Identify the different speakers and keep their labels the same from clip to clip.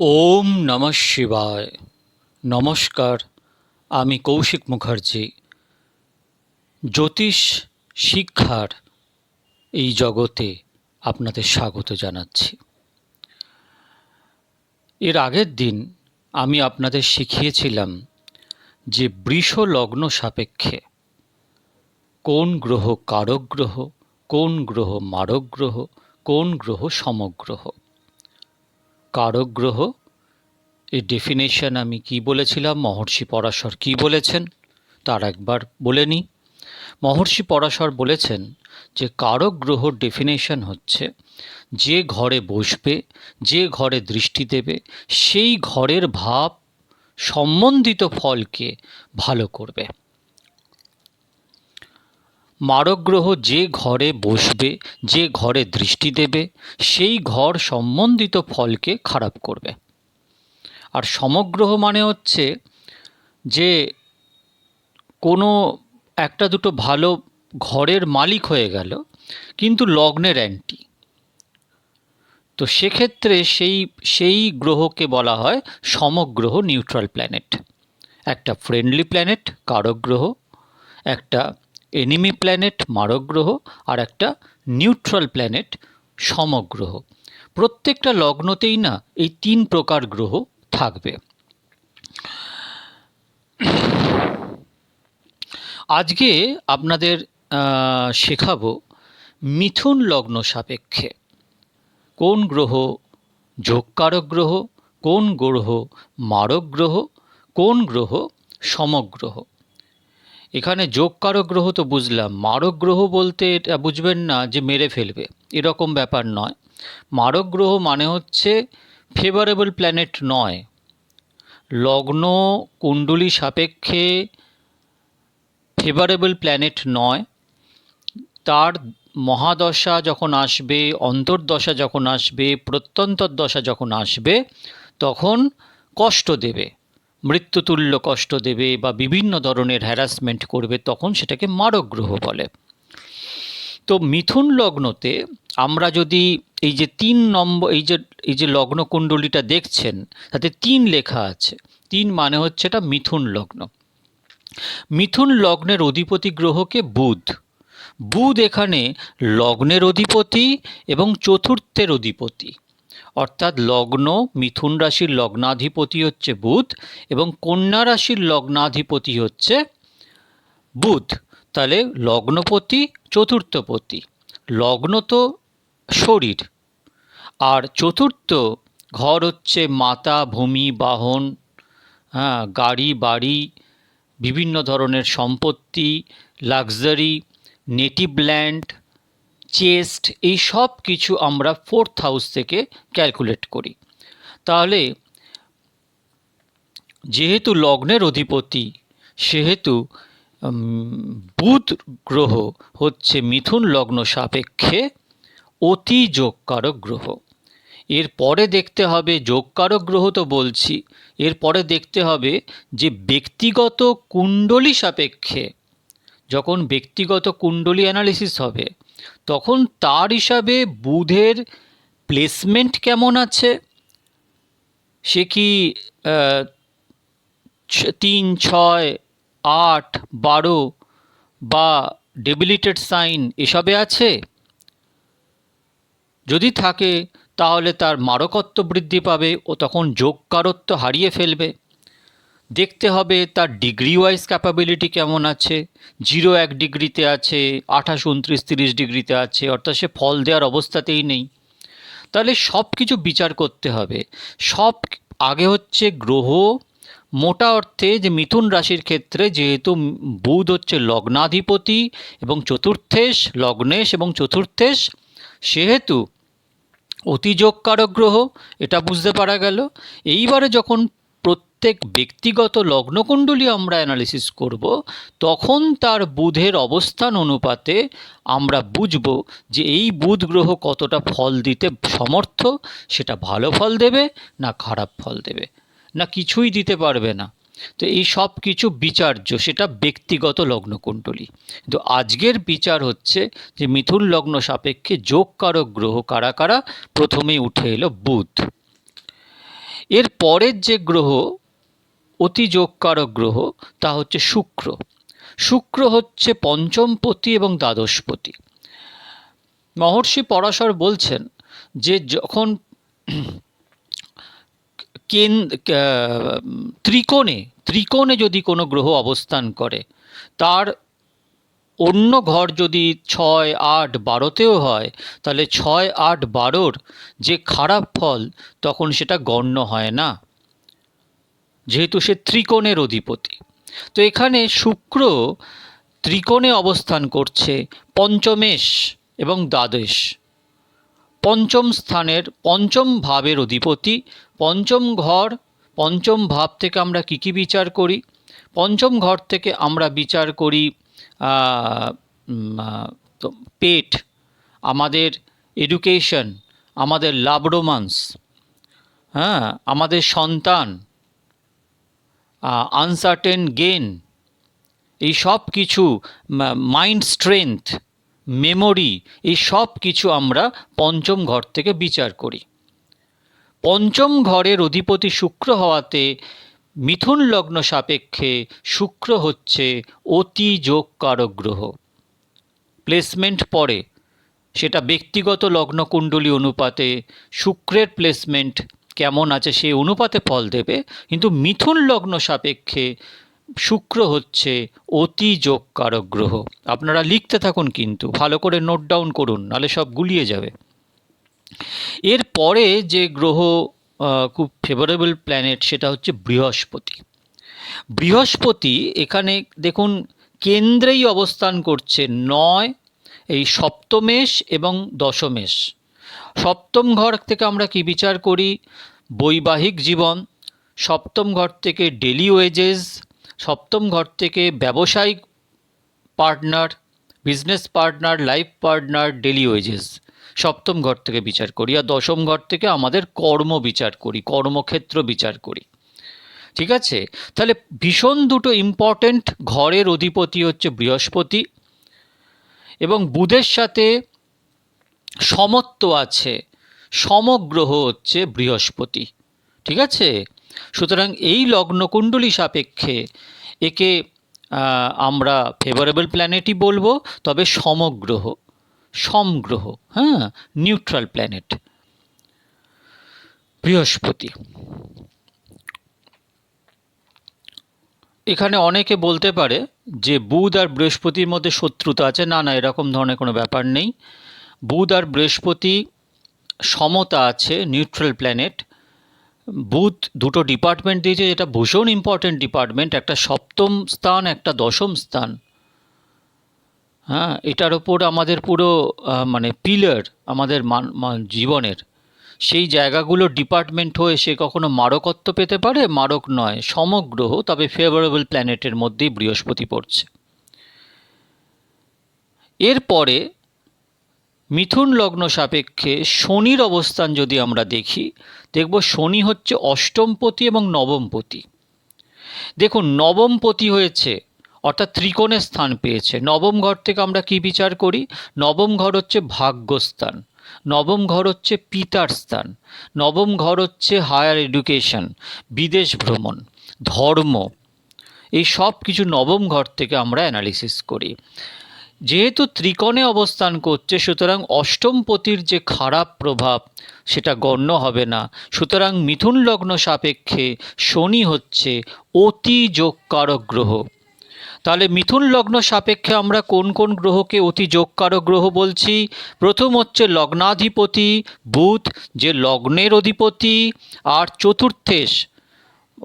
Speaker 1: ওম নমঃ শিবায়। নমস্কার, আমি কৌশিক মুখার্জি। জ্যোতিষ শিক্ষার এই জগতে আপনাদের স্বাগত জানাচ্ছি। এর আগের দিন আমি আপনাদের শিখিয়েছিলাম যে বৃষ লগ্ন সাপেক্ষে কোন গ্রহ কারক গ্রহ, কোন গ্রহ মারক গ্রহ, কোন গ্রহ সমগ্রহ। কারক গ্রহ এর ডেফিনেশন আমি কি বলেছিলাম? মহর্ষি পরাশর কি বলেছেন? তার একবার বলে নিই। মহর্ষি পরাশর বলেছেন যে কারক গ্রহর ডেফিনেশন হচ্ছে যে ঘরে বসবে, যে ঘরে দৃষ্টি দেবে, সেই ঘরের ভাব সম্বন্ধিত ফলকে ভালো করবে। মারক গ্রহ যে ঘরে বসবে, যে ঘরে দৃষ্টি দেবে, সেই ঘর সম্বন্ধিত ফলকে খারাপ করবে। আর সমগ্রহ মানে হচ্ছে যে কোনো একটা দুটো ভালো ঘরের মালিক হয়ে গেল, কিন্তু লগ্নের অ্যান্টি। তো সেক্ষেত্রে সেই সেই গ্রহকে বলা হয় সমগ্রহ নিউট্রাল প্ল্যানেট। একটা ফ্রেন্ডলি প্ল্যানেট কারক গ্রহ একটা এনিমি প্ল্যানেট মারক গ্রহ, আর একটা নিউট্রাল প্ল্যানেট সমগ্রহ। প্রত্যেকটা লগ্নতেই না এই তিন প্রকার গ্রহ থাকবে। আজকে আপনাদের শেখাবো মিথুন লগ্ন সাপেক্ষে। কোন গ্রহ যোগকারক গ্রহ, কোন গ্রহ মারক গ্রহ, কোন গ্রহ সমগ্রহ। এখানে যোগকারক গ্রহ তো বুঝলাম, মারক গ্রহ বলতে এটা বুঝবেন না যে মেরে ফেলবে, এরকম ব্যাপার নয়। মারক গ্রহ মানে হচ্ছে ফেভারেবল প্ল্যানেট নয়। লগ্ন কুণ্ডলী সাপেক্ষে ফেভারেবল প্ল্যানেট নয়। তার মহাদশা যখন আসবে, অন্তর্দশা যখন আসবে প্রত্যন্তর দশা যখন আসবে, তখন কষ্ট দেবে। মৃত্যুতুল্য কষ্ট দেবে বা বিভিন্ন ধরনের হ্যারাসমেন্ট করবে, তখন সেটাকে মারক গ্রহ বলে। তো মিথুন লগ্নতে আমরা যদি এই যে তিন নম্বর এই যে এই যে লগ্ন কুণ্ডলীটা দেখছেন, তাতে তিন লেখা আছে। তিন মানে হচ্ছে এটা মিথুন লগ্ন। মিথুন লগ্নের অধিপতি গ্রহকে বুধ। বুধ এখানে লগ্নের অধিপতি এবং চতুর্থের অধিপতি। অর্থাৎ লগ্ন, মিথুন রাশির লগ্নাধিপতি হচ্ছে বুধ এবং কন্যা রাশির লগ্নাধিপতি হচ্ছে বুধ। তাহলে লগ্নপতি, চতুর্থপতি। লগ্ন তো শরীর, আর চতুর্থ ঘর হচ্ছে মাতা, ভূমি, বাহন হ্যাঁ গাড়ি, বাড়ি, বিভিন্ন ধরনের সম্পত্তি, লাক্সারি, নেটিভ ল্যান্ড চেস্ট, এই সব কিছু আমরা ফোর্থ হাউস থেকে ক্যালকুলেট করি। তাহলে, যেহেতু লগ্নের অধিপতি, সেহেতু বুধ গ্রহ হচ্ছে মিথুন লগ্ন সাপেক্ষে অতি যোগকারক গ্রহ। এর পরে দেখতে হবে, যোগকারক গ্রহ তো বলছি এরপরে দেখতে হবে যে ব্যক্তিগত কুণ্ডলী সাপেক্ষে, যখন ব্যক্তিগত কুণ্ডলী অ্যানালিসিস হবে তখন তার হিসাবে বুধের প্লেসমেন্ট কেমন আছে? সে কি তিন, ছয়, আট, বারো বা ডেবিলিটেড সাইন এসবে আছে? যদি থাকে, তাহলে তার মারকত্ব বৃদ্ধি পাবে ও তখন যোগকারত্ব হারিয়ে ফেলবে। দেখতে হবে তার ডিগ্রি ওয়াইজ ক্যাপাবিলিটি কেমন আছে জিরো এক ডিগ্রিতে আছে, আঠাশ, উনত্রিশ, তিরিশ ডিগ্রিতে আছে, অর্থাৎ সে ফল দেওয়ার অবস্থাতেই নেই। তাহলে সব কিছু বিচার করতে হবে। সব আগে হচ্ছে গ্রহ, মোটা অর্থে যে মিথুন রাশির ক্ষেত্রে যেহেতু বুধ হচ্ছে লগ্নাধিপতি এবং চতুর্থেশ লগ্নেশ এবং চতুর্থেশ, সেহেতু অতিযোগকারক গ্রহ, এটা বুঝতে পারা গেল। এইবারে যখন প্রত্যেক ব্যক্তিগত লগ্নকুণ্ডলী আমরা অ্যানালিসিস করব, তখন তার বুধের অবস্থান অনুপাতে আমরা বুঝব যে এই বুধ গ্রহ কতটা ফল দিতে সমর্থ, সেটা ভালো ফল দেবে না খারাপ ফল দেবে, না কিছুই দিতে পারবে না। তো এই সব কিছু বিচার্য, সেটা ব্যক্তিগত লগ্নকুণ্ডলী। কিন্তু আজকের বিচার হচ্ছে যে মিথুন লগ্ন সাপেক্ষে যোগকারক গ্রহ কারা কারা? প্রথমেই উঠে এলো বুধ। এর পরের যে গ্রহ অতি যোগকারক গ্রহ, তা হচ্ছে শুক্র। শুক্র হচ্ছে পঞ্চমপতি এবং দ্বাদশপতি। মহর্ষি পরাশর বলছেন যে যখন কেন ত্রিকোণে ত্রিকোণে যদি কোনো গ্রহ অবস্থান করে, তার অন্য ঘর যদি ছয়, আট, বারোতেও হয়, তাহলে ছয়, আট, বারোর যে খারাপ ফল, তখন সেটা গণ্য হয় না। যেহেতু সে ত্রিকোণের অধিপতি। তো এখানে শুক্র ত্রিকোণে অবস্থান করছে পঞ্চমেশ এবং দ্বাদশ। পঞ্চম স্থানের পঞ্চম ভাবের অধিপতি, পঞ্চম ঘর, পঞ্চম ভাব থেকে আমরা কী কী বিচার করি? পঞ্চম ঘর থেকে আমরা বিচার করি পেট, আমাদের এডুকেশন, আমাদের লাভ রোমান্স হ্যাঁ আমাদের সন্তান আনসার্টেন গেন এই সব কিছু মাইন্ড স্ট্রেংথ মেমোরি এই সব কিছু আমরা পঞ্চম ঘর থেকে বিচার করি। পঞ্চম ঘরের অধিপতি শুক্র হওয়াতে মিথুন লগ্ন সাপেক্ষে শুক্র হচ্ছে অতি যোগকারক গ্রহ। প্লেসমেন্ট পরে, সেটা ব্যক্তিগত লগ্ন কুণ্ডলী অনুপাতে শুক্রের প্লেসমেন্ট কেমন আছে সেই অনুপাতে ফল দেবে, কিন্তু মিথুন লগ্ন সাপেক্ষে শুক্র হচ্ছে অতি যোগকারক গ্রহ। আপনারা লিখতে থাকুন কিন্তু, ভালো করে নোট ডাউন করুন, নাহলে সব গুলিয়ে যাবে। এর পরে যে গ্রহ খুব ফেভারেবল প্ল্যানেট সেটা হচ্ছে বৃহস্পতি। বৃহস্পতি এখানে দেখুন, কেন্দ্রেই অবস্থান করছে নয়, এই সপ্তমেশ এবং দশমেশ। সপ্তম ঘর থেকে আমরা কি বিচার করি? বৈবাহিক জীবন, সপ্তম ঘর থেকে ডেলি ওয়েজেস সপ্তম ঘর থেকে ব্যবসায়িক partner business partner life partner daily wages সপ্তম ঘর থেকে বিচার করি আর দশম ঘর থেকে আমাদের কর্ম বিচার করি, কর্মক্ষেত্র বিচার করি। ঠিক আছে? তাহলে ভীষণ দুটো ইম্পর্ট্যান্ট ঘরের অধিপতি হচ্ছে বৃহস্পতি এবং বুধের সাথে সমত্ব আছে, সমগ্রহ হচ্ছে বৃহস্পতি। ঠিক আছে? সুতরাং এই লগ্নকুণ্ডলী সাপেক্ষে একে আমরা ফেভারেবল প্ল্যানেটই বলব, তবে সমগ্রহ সমগ্রহ হ্যাঁ নিউট্রাল প্ল্যানেট বৃহস্পতি। এখানে অনেকে বলতে পারে যে বুধ আর বৃহস্পতির মধ্যে শত্রুতা আছে। না না, এরকম ধরনের কোনো ব্যাপার নেই। বুধ আর বৃহস্পতি সমতা আছে নিউট্রাল প্ল্যানেট বুধ দুটো ডিপার্টমেন্ট দিয়েছে, যেটা ভীষণ ইম্পর্টেন্ট ডিপার্টমেন্ট একটা সপ্তম স্থান, একটা দশম স্থান। হ্যাঁ এটার ওপর আমাদের পুরো মানে পিলার আমাদের জীবনের। সেই জায়গাগুলো ডিপার্টমেন্ট হয়ে সে কখনো মারকত্ব পেতে পারে? মারক নয়, সমগ্রহ, তবে ফেভারেবল প্ল্যানেটের মধ্যেই বৃহস্পতি পড়ছে। এরপরে মিথুন লগ্ন সাপেক্ষে শনির অবস্থান যদি আমরা দেখি, দেখব শনি হচ্ছে অষ্টমপতি এবং নবমপতি দেখুন নবমপতি হয়েছে, অর্থাৎ ত্রিকোণের স্থান পেয়েছে। নবম ঘর থেকে আমরা কি বিচার করি? নবম ঘর হচ্ছে ভাগ্যস্থান, নবম ঘর হচ্ছে পিতার স্থান, নবম ঘর হচ্ছে হায়ার এডুকেশন, বিদেশ ভ্রমণ, ধর্ম। এই সব কিছু নবম ঘর থেকে আমরা অ্যানালিসিস করি। যেহেতু ত্রিকোণে অবস্থান করছে, সুতরাং অষ্টমপতির যে খারাপ প্রভাব, সেটা গণ্য হবে না। সুতরাং মিথুন লগ্ন সাপেক্ষে শনি হচ্ছে অতি যোগকারক গ্রহ। তাহলে মিথুন লগ্ন সাপেক্ষে আমরা কোন কোন গ্রহকে অতি যোগকারক গ্রহ বলছি? প্রথম হচ্ছে লগ্নাধিপতি, বুধ, যে লগ্নের অধিপতি, আর চতুর্থেশ,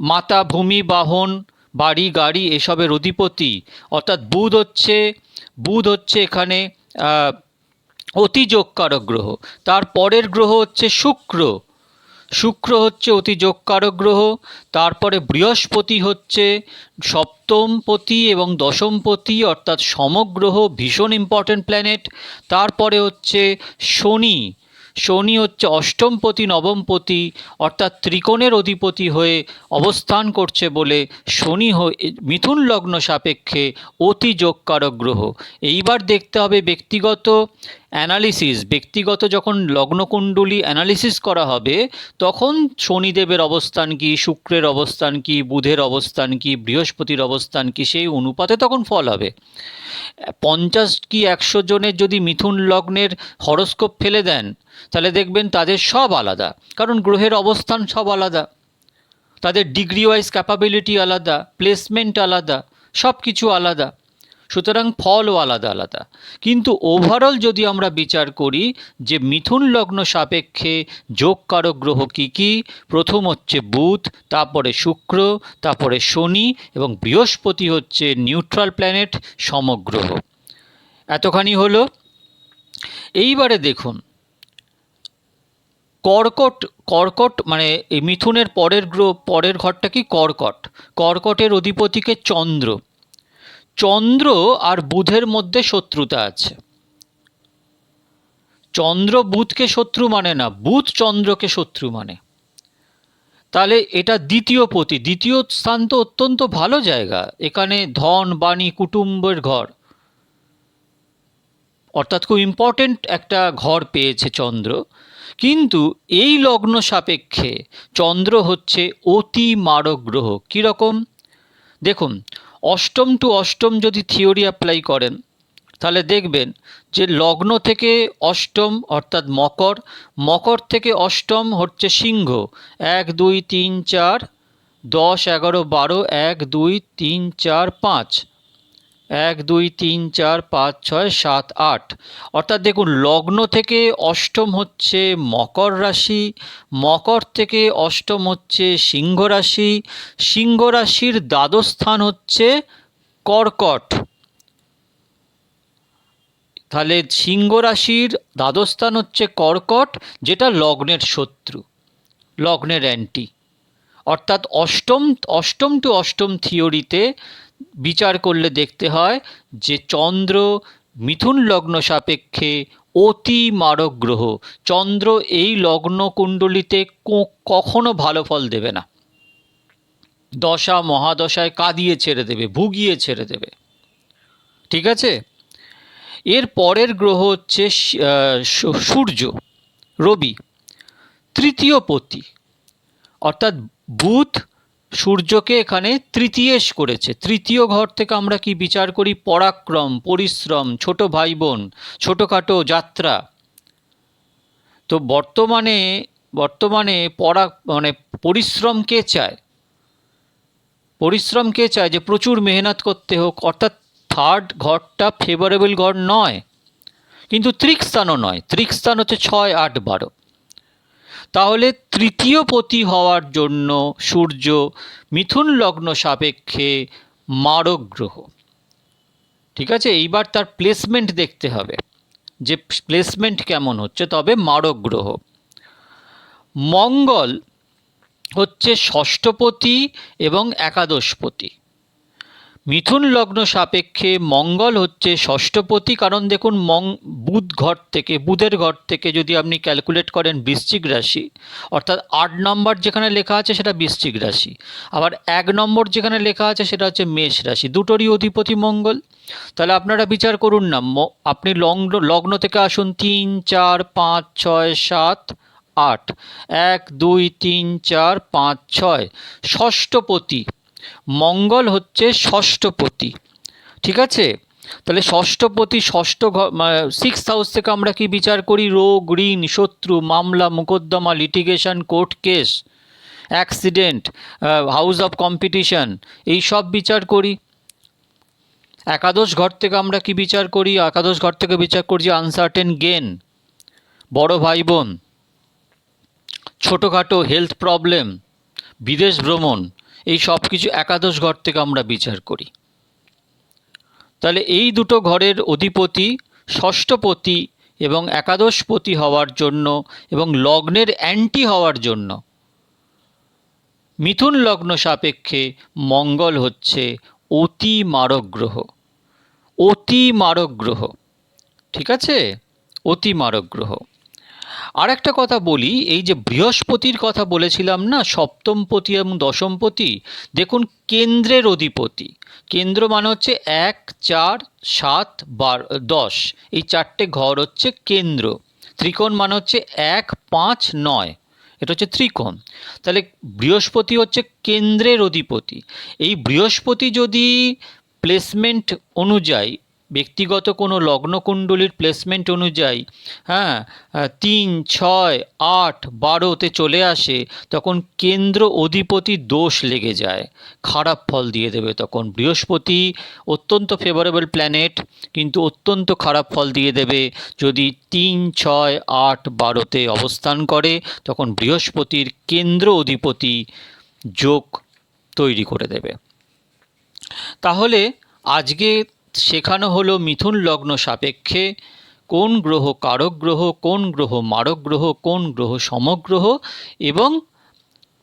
Speaker 1: মাতা, ভূমি, বাহন, বাড়ি, গাড়ি, এসবের অধিপতি। অর্থাৎ বুধ হচ্ছে বুধ হচ্ছে এখানে অতিযোগকারক অতি যোগকারক গ্রহ তার পরের গ্রহ হচ্ছে শুক্র। শুক্র হচ্ছে অতি যোগকারক গ্রহ তারপরে বৃহস্পতি হচ্ছে সপ্তমপতি এবং দশমপতি, অর্থাৎ সমগ্রহ ভীষণ ইম্পর্ট্যান্ট প্ল্যানেট তারপরে হচ্ছে শনি। শনি হচ্ছে অষ্টমপতি নবমপতি অর্থাৎ ত্রিকোণের অধিপতি হয়ে অবস্থান করছে বলে শনি মিথুন লগ্ন সাপেক্ষে অতি যোগকারক গ্রহ। এইবার দেখতে হবে ব্যক্তিগত অ্যানালিসিস, ব্যক্তিগত যখন লগ্নকুণ্ডলী অ্যানালিসিস করা হবে, তখন শনিদেবের অবস্থান কি, শুক্রের অবস্থান কি, বুধের অবস্থান কি, বৃহস্পতির অবস্থান কি, সেই অনুপাতে তখন ফল হবে। পঞ্চাশ কি একশো জনের যদি মিথুন লগ্নের হরস্কোপ ফেলে দেন, তাহলে দেখবেন তাদের সব আলাদা। কারণ গ্রহের অবস্থান সব আলাদা। তাদের ডিগ্রি ওয়াইজ ক্যাপাবিলিটি আলাদা প্লেসমেন্ট আলাদা সব কিছু আলাদা। সুতরাং ফলও আলাদা আলাদা। কিন্তু ওভারঅল যদি আমরা বিচার করি যে মিথুন লগ্ন সাপেক্ষে যোগকারক গ্রহ কী কী, প্রথম হচ্ছে বুধ, তারপরে শুক্র, তারপরে শনি এবং বৃহস্পতি হচ্ছে নিউট্রাল প্ল্যানেট সমগ্রহ। এতখানি হলো। এইবারে দেখুন, কর্কট কর্কট মানে এই মিথুনের পরের গ্রহ, পরের ঘরটা কি কর্কট? কর্কটের অধিপতিকে চন্দ্র। চন্দ্র আর বুধের মধ্যে শত্রুতা আছে। চন্দ্র বুধকে শত্রু মানে না, বুধ চন্দ্রকে শত্রু মানে। তাহলে এটা দ্বিতীয় পতি, দ্বিতীয় স্থান তো অত্যন্ত ভালো জায়গা। এখানে ধন, বাণী, কুটুম্বের ঘর। অর্থাৎ খুব ইম্পর্টেন্ট একটা ঘর পেয়েছে চন্দ্র। কিন্তু এই লগ্ন সাপেক্ষে চন্দ্র হচ্ছে অতি মারক গ্রহ। কীরকম? দেখুন অষ্টম টু অষ্টম যদি থিওরি অ্যাপ্লাই করেন, তাহলে দেখবেন যে লগ্ন থেকে অষ্টম অর্থাৎ মকর মকর থেকে অষ্টম হচ্ছে সিংহ। এক, দুই, তিন, চার, দশ, এগারো, বারো, এক, দুই, তিন, চার, পাঁচ। এক, দুই, তিন, চার, পাঁচ, ছয়, সাত, আট। অর্থাৎ দেখুন, লগ্ন থেকে অষ্টম হচ্ছে মকর রাশি, মকর থেকে অষ্টম হচ্ছে সিংহ রাশি, সিংহ রাশির দ্বাদশ স্থান হচ্ছে কর্কট। তাহলে সিংহ রাশির দ্বাদশ স্থান হচ্ছে কর্কট, যেটা লগ্নের শত্রু, লগ্নের অ্যান্টি অর্থাৎ অষ্টম অষ্টম টু অষ্টম থিওরিতে বিচার করলে দেখতে হয় যে চন্দ্র মিথুন লগ্ন সাপেক্ষে অতি মারক গ্রহ চন্দ্র এই লগ্ন কুণ্ডলিতে কখনো ভালো ফল দেবে না। দশা মহাদশায় কাঁদিয়ে ছেড়ে দেবে, ভুগিয়ে ছেড়ে দেবে। ঠিক আছে? এর পরের গ্রহ হচ্ছে সূর্য, রবি, তৃতীয় পতি। অর্থাৎ বুধ সূর্যকে এখানে তৃতীয়েশ করেছে। তৃতীয় ঘর থেকে আমরা কি বিচার করি? পরাক্রম, পরিশ্রম, ছোট ভাই বোন ছোটোখাটো যাত্রা। তো বর্তমানে বর্তমানে পরা মানে পরিশ্রম কে চায়? পরিশ্রম কে চায় যে প্রচুর মেহনত করতে হোক, অর্থাৎ থার্ড ঘরটা ফেভারেবল ঘর নয়, কিন্তু ত্রিকস্থানও নয়। ত্রিকস্থান হচ্ছে ছয়, আট, বারো। তাহলে তৃতীয় পতি হওয়ার জন্য সূর্য মিথুন লগ্ন সাপেক্ষে মারক গ্রহ ঠিক আছে? এইবার তার প্লেসমেন্ট দেখতে হবে। যে প্লেসমেন্ট কেমন হচ্ছে, তবে মারক গ্রহ মঙ্গল হচ্ছে ষষ্ঠপতি এবং একাদশপতি মিথুন লগ্ন সাপেক্ষে মঙ্গল হচ্ছে ষষ্ঠপতি কারণ দেখুন, মং, বুধ ঘর থেকে, বুধের ঘর থেকে যদি আপনি ক্যালকুলেট করেন বৃশ্চিক রাশি, অর্থাৎ আট নম্বর যেখানে লেখা আছে সেটা বৃশ্চিক রাশি। আবার এক নম্বর যেখানে লেখা আছে সেটা হচ্ছে মেষ রাশি, দুটোরই অধিপতি মঙ্গল। তাহলে আপনারা বিচার করুন না আপনি লগ্ন লগ্ন থেকে আসুন, তিন, চার, পাঁচ, ছয়, সাত, আট, এক, দুই, তিন, চার, পাঁচ, ছয় ষষ্ঠপতি মঙ্গল হচ্ছে ষষ্ঠপতি ঠিক আছে? তাহলে ষষ্ঠপতি ষষ্ঠ সিক্স হাউস থেকে আমরা কি বিচার করি? রোগ, ঋণ, শত্রু, মামলা, মোকদ্দমা litigation court case accident house of competition এই সব বিচার করি। একাদশ ঘর থেকে আমরা কি বিচার করি? একাদশ ঘর থেকে বিচার করছি আনসার্টেন গেন বড় ভাই বোন, ছোটোখাটো হেলথ প্রবলেম বিদেশ ভ্রমণ এই সব কিছু একাদশ ঘর থেকে আমরা বিচার করি। তাহলে এই দুটো ঘরের অধিপতি ষষ্ঠপতি এবং একাদশপতি হওয়ার জন্য এবং লগ্নের অ্যান্টি হওয়ার জন্য মিথুন লগ্ন সাপেক্ষে মঙ্গল হচ্ছে অতি মারক গ্রহ অতি মারক গ্রহ ঠিক আছে? অতি মারক গ্রহ আর একটা কথা বলি, এই যে বৃহস্পতির কথা বলেছিলাম না, সপ্তমপতি এবং দশমপতি, দেখুন কেন্দ্রের অধিপতি। কেন্দ্র মানে হচ্ছে এক, চার, সাত, বার, দশ। এই চারটে ঘর হচ্ছে কেন্দ্র। ত্রিকোণ মানে হচ্ছে এক, পাঁচ, নয়। এটা হচ্ছে ত্রিকোণ। তাহলে বৃহস্পতি হচ্ছে কেন্দ্রের অধিপতি। এই বৃহস্পতি যদি প্লেসমেন্ট অনুযায়ী ব্যক্তিগত কোনো লগ্নকুণ্ডলীর প্লেসমেন্ট অনুযায়ী হ্যাঁ তিন, ছয়, আট, বারোতে চলে আসে, তখন কেন্দ্র অধিপতি দোষ লেগে যায়, খারাপ ফল দিয়ে দেবে তখন। বৃহস্পতি অত্যন্ত ফেভারেবল প্ল্যানেট কিন্তু অত্যন্ত খারাপ ফল দিয়ে দেবে। যদি তিন, ছয়, আট, বারোতে অবস্থান করে, তখন বৃহস্পতির কেন্দ্র অধিপতি যোগ তৈরি করে দেবে। তাহলে আজকে শেখানো হলো মিথুন লগ্ন সাপেক্ষে। কোন গ্রহ কারক গ্রহ, কোন গ্রহ মারক গ্রহ, কোন গ্রহ সমগ্রহ এবং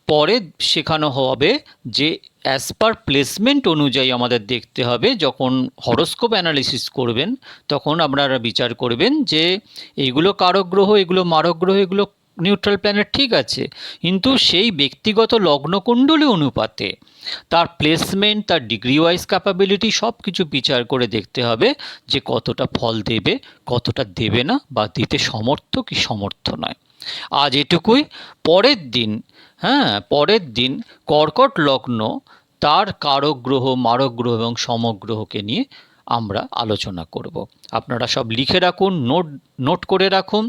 Speaker 1: পরে শেখানো হবে যে অ্যাজ পার প্লেসমেন্ট অনুযায়ী আমাদের দেখতে হবে। যখন হরোস্কোপ অ্যানালিসিস করবেন, তখন আপনারা বিচার করবেন যে এইগুলো কারক গ্রহ, এগুলো মারক গ্রহ, এগুলো নিউট্রাল প্ল্যানেট ঠিক আছে, কিন্তু সেই ব্যক্তিগত লগ্নকুণ্ডলী অনুপাতে তার প্লেসমেন্ট তার ডিগ্রি ওয়াইজ ক্যাপাবিলিটি সব কিছু বিচার করে দেখতে হবে যে কতটা ফল দেবে, কতটা দেবে না বা দিতে সমর্থ কি সমর্থ নয়। আজ এটুকুই, পরের দিন হ্যাঁ পরের দিন কর্কট লগ্ন তার কারক গ্রহ মারক গ্রহ এবং সমগ্রহকে নিয়ে আমরা আলোচনা করব। আপনারা সব লিখে রাখুন, নোট নোট করে রাখুন।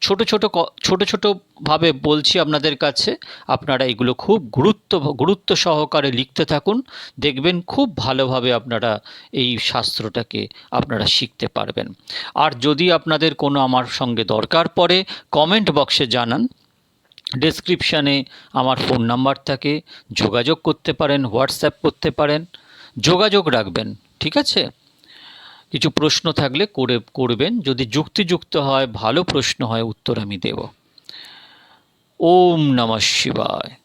Speaker 1: ছোট ছোট ছোট ছোটোভাবে বলছি আপনাদের কাছে। আপনারা এগুলো খুব গুরুত্ব গুরুত্ব সহকারে লিখতে থাকুন। দেখবেন খুব ভালোভাবে আপনারা এই শাস্ত্রটাকে আপনারা শিখতে পারবেন। আর যদি আপনাদের কোনো আমার সঙ্গে দরকার পড়ে কমেন্ট বক্সে জানান। ডেসক্রিপশানে আমার ফোন নাম্বার থাকে। যোগাযোগ করতে পারেন হোয়াটসঅ্যাপ করতে পারেন। যোগাযোগ রাখবেন, ঠিক আছে? কিছু প্রশ্ন থাকলে করে, করবেন। যদি যুক্তিযুক্ত হয়, ভালো প্রশ্ন হয়, উত্তর আমি দেব। ওম নমঃ শিবায়।